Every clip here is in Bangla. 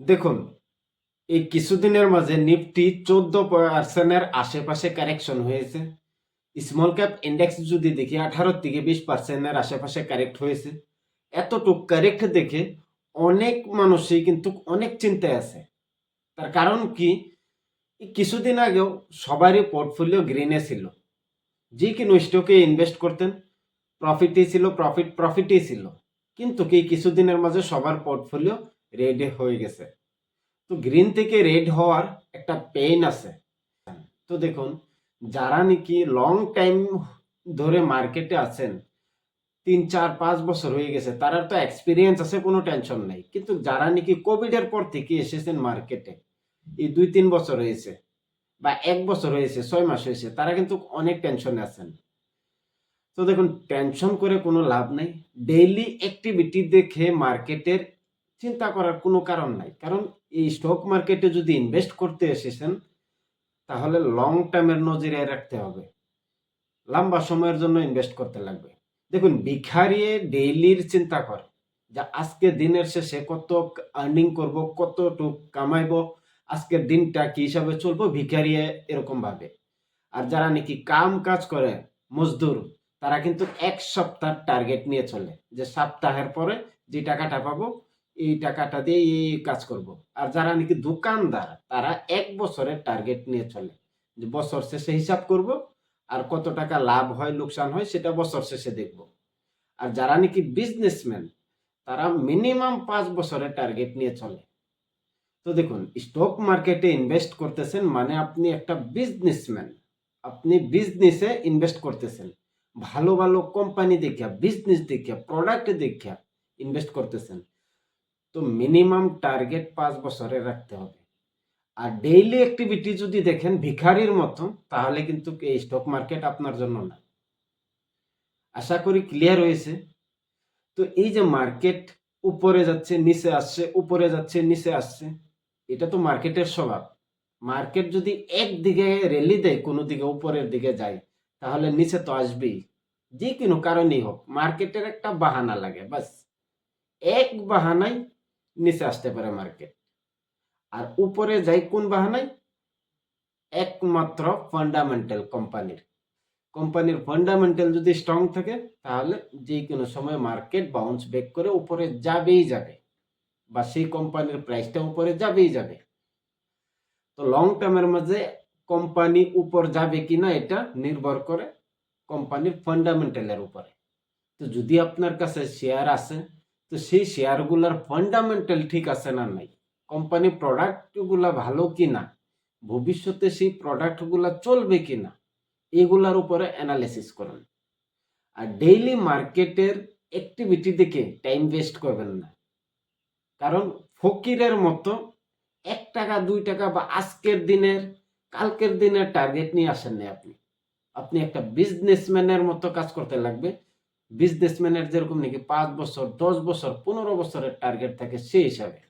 দেখুন, এই কিছুদিনের মাঝে নিফটি চোদ্দ পার্সেন্টের আশেপাশে কারেকশন হয়েছে। স্মল ক্যাপ ইন্ডেক্স যদি দেখি, আঠারো থেকে বিশ পার্সেন্টের আশেপাশে কারেক্ট হয়েছে। এতটুক কারেক্ট দেখে অনেক মানুষই কিন্তু অনেক চিন্তায় আছে। তার কারণ কি? কিছুদিন আগেও সবারই পোর্টফোলিও গ্রিনে ছিল। যে কোনো স্টকে ইনভেস্ট করতেন প্রফিটই ছিল প্রফিট প্রফিটই ছিল। কিন্তু কি, কিছুদিনের মাঝে সবার পোর্টফোলিও রেড হয়ে গেছে। তো গ্রিন থেকে রেড হওয়ার একটা পেইন আছে। তো দেখুন, যারা নাকি লং টাইম ধরে মার্কেটে আছেন, তিন, চার, পাঁচ বছর হয়ে গেছে, তারা তো এক্সপিরিয়েন্স আছে, কোনো টেনশন নাই। কিন্তু যারা নাকি কোভিডের পর থেকে এসেছেন মার্কেটে এই দুই, তিন বছর হয়েছে বা এক বছর হয়েছে, ছয় মাস হয়েছে, তারা কিন্তু অনেক টেনশনে আছেন। তো দেখুন টেনশন করে কোনো লাভ নাই। ডেইলি অ্যাক্টিভিটি দেখে মার্কেটের চিন্তা করার কোনো কারণ নাই। কারণ এই স্টক মার্কেটে যদি ইনভেস্ট করতে এসেছেন, তাহলে লং টার্মের নজরে রাখতে হবে। লম্বা সময়ের জন্য ইনভেস্ট করতে লাগবে। দেখুন ভিখারিয়ে ডেইলির চিন্তা করে যে আজকে দিনের শেষে কত আর্নিং করব কতটুক কামাইবো, আজকের দিনটা কি হিসাবে চলবো ভিখারিয়ে এরকম ভাবে। আর যারা নাকি কাম কাজ করে, মজদুর, তারা কিন্তু এক সপ্তাহ টার্গেট নিয়ে চলে যে সপ্তাহের পরে যে টাকাটা পাবো এই টাকাটা দিয়ে এই কাজ করব। আর যারা নাকি দোকানদার, তারা এক বছরের টার্গেট নিয়ে চলে। যে বছর শেষে হিসাব করব, আর কত টাকা লাভ হয়, লোকসান হয়, সেটা বছর শেষে দেখব। আর যারা নাকি বিজনেসম্যান তারা মিনিমাম পাঁচ বছরের টার্গেট নিয়ে চলে। তো দেখুন স্টক মার্কেটে ইনভেস্ট করতেছেন মানে আপনি একটা বিজনেসম্যান আপনি বিজনেসে ইনভেস্ট করতেছেন। ভালো ভালো কোম্পানি দেখিয়া বিজনেস দেখিয়া প্রোডাক্ট দেখিয়া ইনভেস্ট করতেছেন। তো মিনিমাম টার্গেট পাঁচ বছরে রাখতে হবে। আর ডেইলি অ্যাক্টিভিটি যদি দেখেন ভিখারির মতো তাহলে কিন্তু এই স্টক মার্কেট আপনার জন্য না। আশা করি ক্লিয়ার হয়েছে। তো এই যে মার্কেট উপরে যাচ্ছে, নিচে আসছে, উপরে যাচ্ছে, নিচে আসছে, এটা তো মার্কেটের স্বভাব। মার্কেট যদি একদিকে রেলি দেয়, কোনো দিকে উপরের দিকে যায়, তাহলে নিচে তো আসবেই। যে কোনো কারণেই হোক মার্কেটের একটা বাহানা লাগে, বাস। এক বাহানায় নিচে আসতে পারে মার্কেট আর উপরে যাই কোন বাহানায়? একমাত্র ফান্ডামেন্টাল কোম্পানির কোম্পানির ফান্ডামেন্টাল যদি স্ট্রং থাকে, তাহলে যে কোনো সময় মার্কেট বাউন্স ব্যাক করে উপরে যাবেই যাবে বা সেই কোম্পানির প্রাইসটা উপরে যাবেই যাবে। তো লং টার্মের মাঝে কোম্পানি উপর যাবে কিনা এটা নির্ভর করে কোম্পানির ফান্ডামেন্টালের উপরে। তো যদি আপনার কাছে শেয়ার আছে তো সেই শেয়ারগুলোর ফান্ডামেন্টাল ঠিক আছে না নাই? কোম্পানি প্রোডাক্টগুলা ভালো কি না ভবিষ্যতে সেই প্রোডাক্টগুলা চলবে কি না এগুলার উপরে অ্যানালিসিস করুন। আর ডেইলি মার্কেটের অ্যাক্টিভিটি দেখে টাইম ওয়েস্ট করবেন না। কারণ ফকিরের মতো এক টাকা, দুই টাকা বা আজকের দিনের, কালকের দিনের টার্গেট নিয়ে আসেন না আপনি। আপনি একটা বিজনেসম্যানের মতো কাজ করতে লাগবে। বিজনেসম্যানের যেরকম নাকি পাঁচ বছর, দশ বছর, পনেরো বছরের টার্গেট থাকে সেই হিসাবে।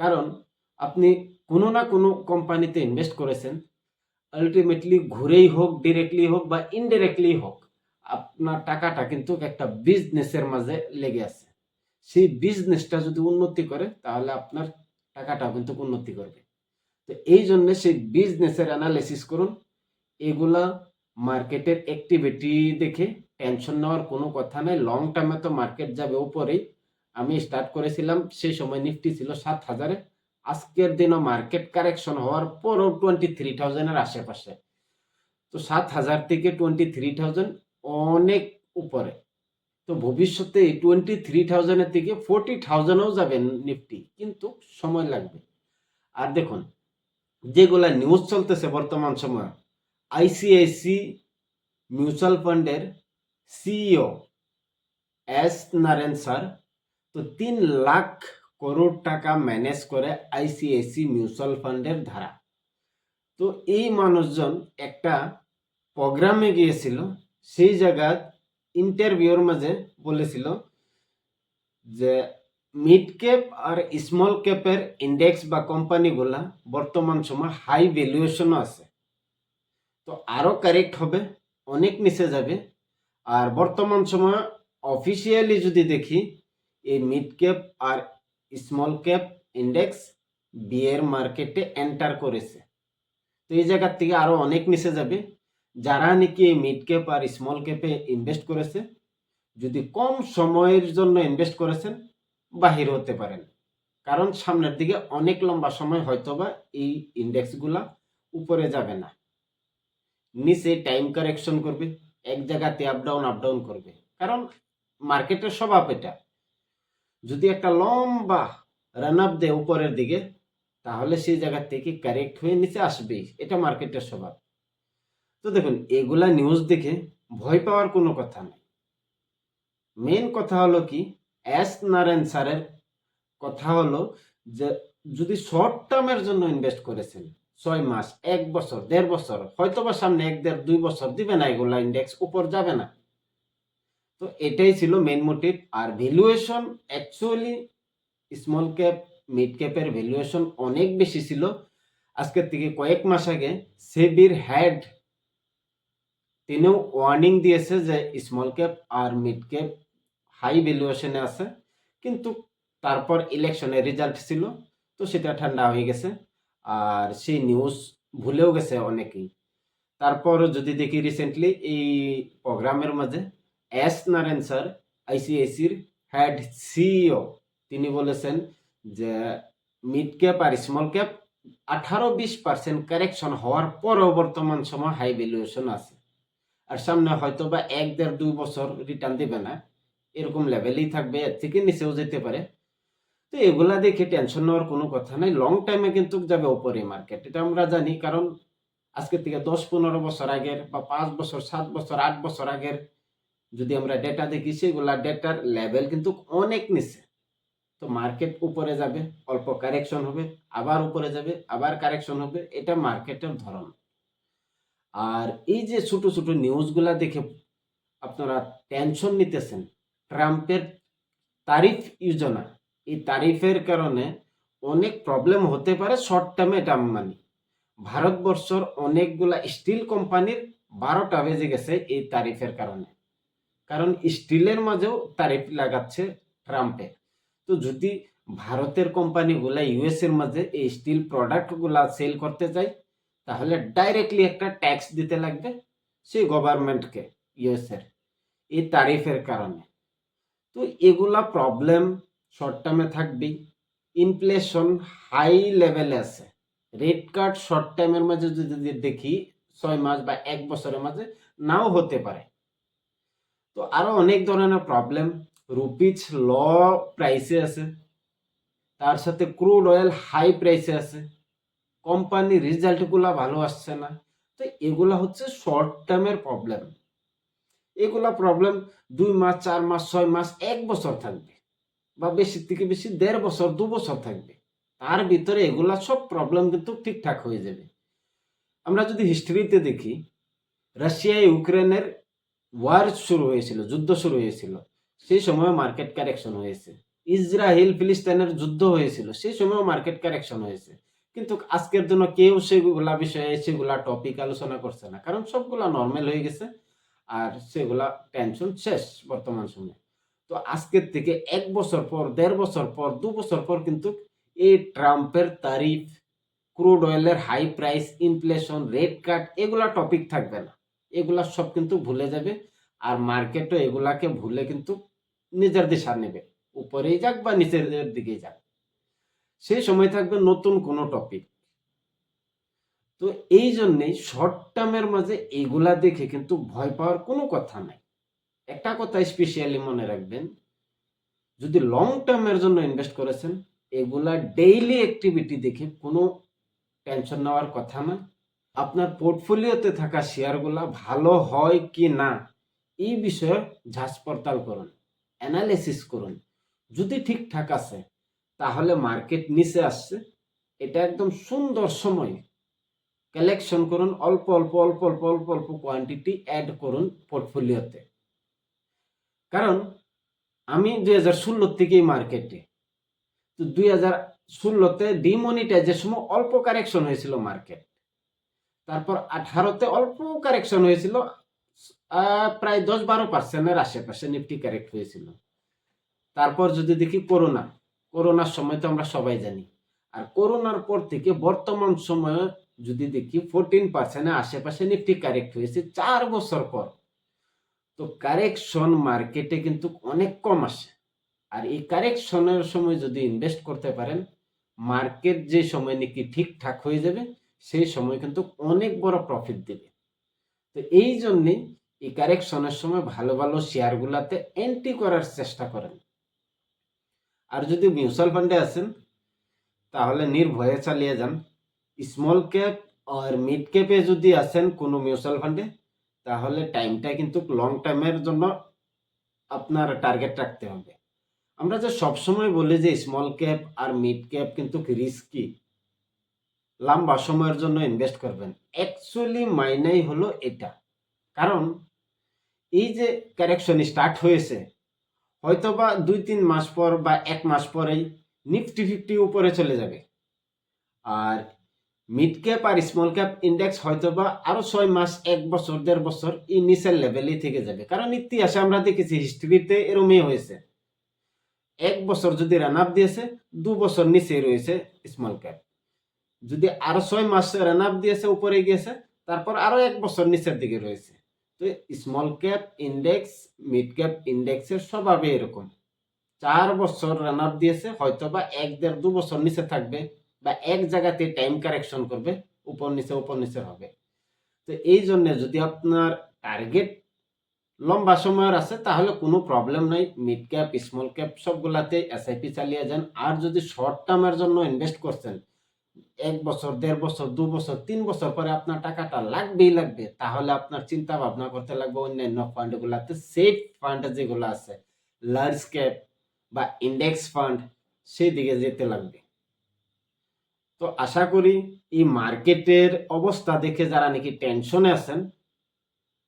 কারণ আপনি কোনো না কোনো কোম্পানিতে ইনভেস্ট করেছেন আলটিমেটলি ঘুরেই হোক ডিরেক্টলি হোক বা ইনডিরেক্টলি হোক, আপনার টাকাটা কিন্তু একটা বিজনেসের মাঝে লেগে আছে। সেই বিজনেসটা যদি উন্নতি করে, তাহলে আপনার টাকাটাও কিন্তু উন্নতি করবে। তো এই জন্য সেই বিজনেসের অ্যানালিসিস করুন, এগুলা মার্কেটের অ্যাক্টিভিটি দেখে টেনশন নেওয়ার কোনো কথা নেই। লং টার্মে তো মার্কেট যাবে উপরেই। আমি স্টার্ট করেছিলাম, সেই সময় নিফটি ছিল সাত হাজারে। আজকের দিনও মার্কেট কারেকশন হওয়ার পরও টোয়েন্টি থ্রি থাউজেন্ডের আশেপাশে। তো সাত হাজার থেকে টোয়েন্টি থ্রি থাউজেন্ড অনেক উপরে। তো ভবিষ্যতে টোয়েন্টি থ্রি থাউজেন্ডের থেকে ফোরটি থাউজেন্ডও যাবে নিফটি কিন্তু সময় লাগবে। আর দেখুন, যেগুলা নিউজ চলতেছে বর্তমান সময়ে আইসিআইসি মিউচুয়াল ফান্ডের সিইও এস নারায়ণ স্যার, তো তিন লাখ করোড় টাকা ম্যানেজ করে আইসিআইসি মিউচুয়াল ফান্ডের ধারা। তো এই মানুষজন একটা প্রোগ্রামে গিয়েছিল, সেই জায়গায় ইন্টারভিউর মাঝে বলেছিল যে মিড ক্যাপ আর স্মল ক্যাপের ইন্ডেক্স বা কোম্পানিগুলা বর্তমান সময় হাই ভ্যালুয়েশনও আছে। তো আরও কারেক্ট হবে, অনেক নিচে যাবে। আর বর্তমান সময় অফিসিয়ালি যদি দেখি, এই মিড ক্যাপ আর স্মল ক্যাপ ইন্ডেক্স বিয়ের মার্কেটে এন্টার করেছে। তো এই জায়গার থেকে আরও অনেক নিচে যাবে। যারা নাকি মিড ক্যাপ আর স্মল ক্যাপে ইনভেস্ট করেছে, যদি কম সময়ের জন্য ইনভেস্ট করেছেন, বাহির হতে পারেন। কারণ সামনের দিকে অনেক লম্বা সময় হয়তোবা এই ইন্ডেক্সগুলা উপরে যাবে না। নিচে টাইম কারেকশন করবে, এক জায়গাতে আপ ডাউন আপ ডাউন করবে। কারণ মার্কেটের স্বভাব এটা। যদি একটা লম্বা রান আপ দেয় উপরের দিকে, তাহলে সেই জায়গা থেকে কারেক্ট হয়ে নিচে আসবেই। এটা মার্কেটের স্বভাব। তো দেখুন, এগুলা নিউজ দেখে ভয় পাওয়ার কোনো কথা নেই। মেন কথা হলো কি এস নারায়ণ স্যারের কথা হলো যে, যদি শর্ট টার্মের জন্য ইনভেস্ট করেছেন ছয় মাস, এক বছর, দেড় বছর হয়তো বা সামনে এক, দেড়, দুই বছর দিবে না এগুলা ইন্ডেক্স উপর যাবে না। তো এটাই ছিল মেন মোটিভ আর valuation actually small cap mid ক্যাপের valuation অনেক বেশি ছিল। আজকের থেকে কয়েক মাস আগে সেবির হেড তিনিও ওয়ার্নিং দিয়েছে যে স্মল ক্যাপ আর মিড ক্যাপ হাই ভ্যালুয়েশনে আছে। কিন্তু তারপর ইলেকশনের রেজাল্ট ছিল, তো সেটা ঠান্ডা হয়ে গেছে। আর সেই নিউজ ভুলেও গেছে অনেকেই। তারপর যদি দেখি রিসেন্টলি এই প্রোগ্রামের মাঝে এস নারায়ণ স্যার আইসিআইসির হেড সিইও তিনি বলেছেন যে মিড ক্যাপ আর স্মল ক্যাপ আঠারো বিশ পার্সেন্ট কারেকশন হওয়ার পরও বর্তমান সময় হাই ভ্যালুয়েশন আছে। আর সামনে হয়তো বা এক দেড় দুই বছর রিটার্ন দেবে না, এরকম লেভেলেই থাকবে, এর থেকে নিচেও যেতে পারে। তো এগুলা দেখে টেনশন নেওয়ার কোনো কথা নাই। লং টাইমে কিন্তু যাবে ওপরে মার্কেট এটা আমরা জানি। কারণ আজকের থেকে দশ পনেরো বছর আগের বা পাঁচ বছর, সাত বছর, আট বছর আগের যদি আমরা ডেটা দেখি, সেগুলা ডেটার লেভেল কিন্তু অনেক নিচে। তো মার্কেট উপরে যাবে, অল্প কারেকশন হবে, আবার উপরে যাবে, আবার কারেকশন হবে, এটা মার্কেটের ধরন। আর এই যে ছোট ছোট নিউজগুলা দেখে আপনারা টেনশন নিতেছেন ট্রাম্পের তারিফ যোজনা এই তারিফের কারণে অনেক প্রবলেম হতে পারে শর্ট টার্মে এটা মানি ভারতবর্ষর অনেকগুলা স্টিল কোম্পানির বারোটা বেজে গেছে এই তারিফের কারণে। কারণ স্টিলের মাঝেও তারিফ লাগাচ্ছে ট্রাম্পে তো যদি ভারতের কোম্পানিগুলা ইউএস এর মাঝে এই স্টিল প্রোডাক্টগুলা সেল করতে চায় তাহলে ডাইরেক্টলি একটা ট্যাক্স দিতে লাগবে সেই গভর্নমেন্টকে ইউএস এর এই তারিফের কারণে। তো এগুলা প্রবলেম শর্ট টার্মে থাকবেই। ইনফ্লেশন হাই লেভেলে আছে। রেড কার্ড শর্ট টাইমের মাঝে যদি দেখি, ছয় মাস বা এক বছরের মাঝে, নাও হতে পারে। তো আরও অনেক ধরনের প্রবলেম রুপিজ ল প্রাইসে আছে। তার সাথে ক্রুড অয়েল হাই প্রাইসে আছে। কোম্পানির রেজাল্টগুলা ভালো আসছে না। তো এগুলা হচ্ছে শর্ট টার্মের প্রবলেম এগুলা প্রবলেম দুই মাস, চার মাস, ছয় মাস, এক বছর থাকবে। বা বেশি থেকে বেশি দেড় বছর, দু বছর থাকবে। তার ভিতরে এগুলা সব প্রবলেম কিন্তু ঠিকঠাক হয়ে যাবে। আমরা যদি হিস্ট্রিতে দেখি, রাশিয়া, ইউক্রেনের ওয়ার শুরু হয়েছিল, যুদ্ধ শুরু হয়েছিল। সেই সময় মার্কেট কারেকশন হয়েছে। ইসরায়েল, ফিলিস্তানের যুদ্ধ হয়েছিল, সেই সময় মার্কেট কারেকশন হয়েছে। কিন্তু আজকের জন্য কেউ সেগুলা বিষয়ে সেগুলা টপিক আলোচনা করছে না, কারণ সবগুলা নর্মাল হয়ে গেছে, আর সেগুলা টেনশন শেষ বর্তমান সময়ে। তো আজকের থেকে এক বছর পর, দেড় বছর পর, দু বছর পর কিন্তু এই ট্রাম্পের তারিফ, ক্রুড অয়েলের high price inflation rate cut এগুলা টপিক থাকবে না। এগুলা সব কিন্তু ভুলে যাবে আর মার্কেটও এগুলাকে ভুলে কিন্তু নিজের দিশা নেবে। উপরেই যাক বা নিচের দিকে যাক। সেই সময় থাকবে নতুন কোনো টপিক তো এই জন্যেই শর্ট টার্মের মাঝে এগুলা দেখে কিন্তু ভয় পাওয়ার কোনো কথা নাই। একটা কথা স্পেশালি মনে রাখবেন, যদি লং টার্মের জন্য ইনভেস্ট করেছেন, এগুলা ডেইলি অ্যাক্টিভিটি দেখে কোনো টেনশন নেওয়ার কথা না। আপনার পোর্টফোলিওতে থাকা শেয়ারগুলা ভালো হয় কি না, এই বিষয়ে ঝাঁচ পড়তাল করুন অ্যানালিসিস করুন। যদি ঠিকঠাক আছে, তাহলে মার্কেট নিচে আসছে, এটা একদম সুন্দর সময়। কালেকশন করুন, অল্প অল্প অল্প অল্প অল্প অল্প কোয়ান্টিটি অ্যাড করুন পোর্টফোলিওতে কারণ আমি দুই হাজার ষোলো থেকেই মার্কেটে, তো দুই হাজার ষোলোতে ডিমনিটাইজের সময় অল্প কারেকশন হয়েছিল মার্কেট। তারপর আঠারোতে অল্প কারেকশন হয়েছিল প্রায় দশ বারো পার্সেন্টের আশেপাশে নিফটি কারেক্ট হয়েছিল। তারপর যদি দেখি করোনা, করোনার সময় তো আমরা সবাই জানি। আর করোনার পর থেকে বর্তমান সময়ে যদি দেখি ফোরটিন পার্সেন্টের আশেপাশে নিফটি কারেক্ট হয়েছে, চার বছর পর। তো কারেকশন মার্কেটে কিন্তু অনেক কম আসে। আর এই কারেকশনের সময় যদি ইনভেস্ট করতে পারেন মার্কেট যে সময় নাকি ঠিকঠাক হয়ে যাবে, সেই সময় কিন্তু অনেক বড় প্রফিট দেবে। তো এই জন্যে এই কারেকশনের সময় ভালো ভালো শেয়ারগুলাতে এন্ট্রি করার চেষ্টা করেন। আর যদি মিউচুয়াল ফান্ডে আছেন তাহলে নির্ভয়ে চালিয়ে যান। স্মল ক্যাপ আর মিড ক্যাপে যদি আছেন কোনো মিউচুয়াল ফান্ডে তাহলে টাইমটা কিন্তু লং টাইমের জন্য আপনার টার্গেট রাখতে হবে। আমরা যে সবসময় বলি যে স্মল ক্যাপ আর মিড ক্যাপ কিন্তু রিস্কি লম্বা সময়ের জন্য ইনভেস্ট করবেন। অ্যাকচুয়ালি মাইনাই হলো এটা। কারণ এই যে কারেকশন স্টার্ট হয়েছে হয়তো বা দুই তিন মাস পর বা এক মাস পরেই নিফটি ফিফটি উপরে চলে যাবে। আর মিড ক্যাপ আর স্মল ক্যাপ ইন্ডেক্স হয়তো বা আরও ছয় মাস, এক বছর, দেড় বছর এই নিচের লেভেলেই থেকে যাবে। কারণ ইতিহাসে আমরা দেখেছি হিস্ট্রিতে এরমই হয়েছে। এক বছর যদি রান আপ দিয়েছে, দু বছর নিচে রয়েছে স্মল ক্যাপ যদি আরও ছয় মাস রান আপ দিয়েছে, উপরে গিয়েছে, তারপর আরও এক বছর নিচের দিকে রয়েছে। তো small cap index mid cap ইন্ডেক্সের স্বভাবে এরকম। চার বছর রান আপ দিয়েছে হয়তো বা এক, দেড়, দু বছর নিচে থাকবে। বা এক জায়গাতে টাইম কারেকশন করবে, উপর নিচে উপর নিচে হবে। তো এই জন্য যদি আপনার টার্গেট লম্বা সময়ের আছে, তাহলে কোনো প্রবলেম নাই। মিড ক্যাপ স্মল ক্যাপ সবগুলাতে এসআইপি চালিয়ে যান। আর যদি শর্ট টার্মের জন্য ইনভেস্ট করছেন, এক বছর, দেড় বছর, দু বছর, তিন বছর পরে আপনার টাকাটা লাগবেই লাগবে, তাহলে আপনার চিন্তা ভাবনা করতে লাগবে অন্যান্য ফান্ডগুলাতে সেফ ফান্ড যেগুলো আছে লার্জ ক্যাপ বা ইন্ডেক্স ফান্ড সেই দিকে যেতে লাগবে। তো আশা করি এই মার্কেটের অবস্থা দেখে যারা নাকি টেনশনে আছেন,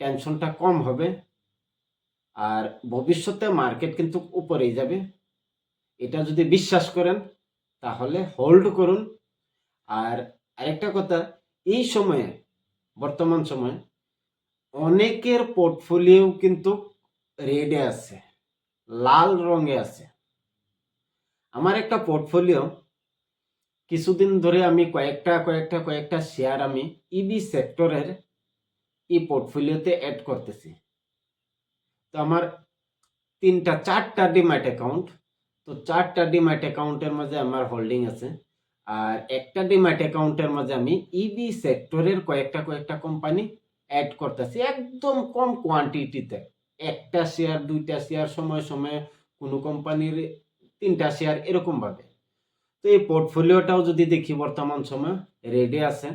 টেনশনটা কম হবে। আর ভবিষ্যতে মার্কেট কিন্তু উপরেই যাবে। এটা যদি বিশ্বাস করেন, তাহলে হোল্ড করুন। আর আরেকটা কথা, এই সময়ে, বর্তমান সময়ে, অনেকের পোর্টফোলিও কিন্তু রেডে আছে, লাল রঙে আছে। আমার একটা পোর্টফোলিও কিছুদিন ধরে আমি কয়েকটা কয়েকটা কয়েকটা শেয়ার আমি ইবি সেক্টরের ই পোর্টফোলিওতে অ্যাড করতেছি। তো আমার তিনটা, চারটা ডিম্যাট অ্যাকাউন্ট তো চারটা ডিম্যাট অ্যাকাউন্টের মাঝে আমার হোল্ডিং আছে। আর একটা ডিম্যাট অ্যাকাউন্টের মাঝে আমি ইবি সেক্টরের কয়েকটা কয়েকটা কোম্পানি অ্যাড করতেছি একদম কম কোয়ান্টিটিতে একটা শেয়ার দুইটা শেয়ার সময়, সময়ে কোনো কোম্পানির তিনটা শেয়ার এরকম ভাবে তো এই পোর্টফোলিওটাও যদি দেখি বর্তমান সময় রেডি আছে,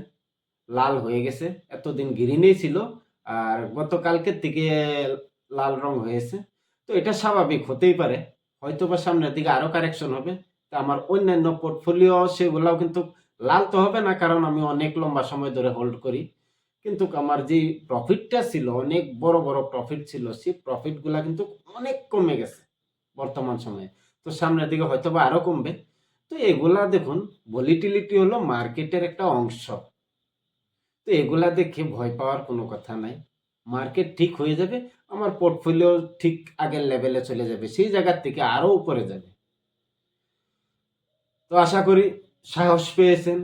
লাল হয়ে গেছে, এতদিন গ্রিনেই ছিল, আর গতকালকের থেকে লাল রং হয়েছে। তো এটা স্বাভাবিক হতেই পারে হয়তো বা সামনের দিকে আরও কারেকশন হবে। তা আমার অন্যান্য পোর্টফোলিও সেগুলাও কিন্তু লাল তো হবে না, কারণ আমি অনেক লম্বা সময় ধরে হোল্ড করি। কিন্তু আমার যে প্রফিটটা ছিল, অনেক বড় বড় প্রফিট ছিল, সেই প্রফিটগুলা কিন্তু অনেক কমে গেছে বর্তমান সময়ে। তো সামনের দিকে হয়তো বা আরও কমবে। তো এগুলা দেখুন ভলিটিলিটি হলো মার্কেটের একটা অংশ। তো এগুলা দেখে ভয় পাওয়ার কোনো কথা নাই। মার্কেট ঠিক হয়ে যাবে, আমার পোর্টফোলিও ঠিক আগের লেভেলে চলে যাবে, সেই জায়গার থেকে আরও উপরে যাবে। তো আশা করি সাহস পেয়েছেন।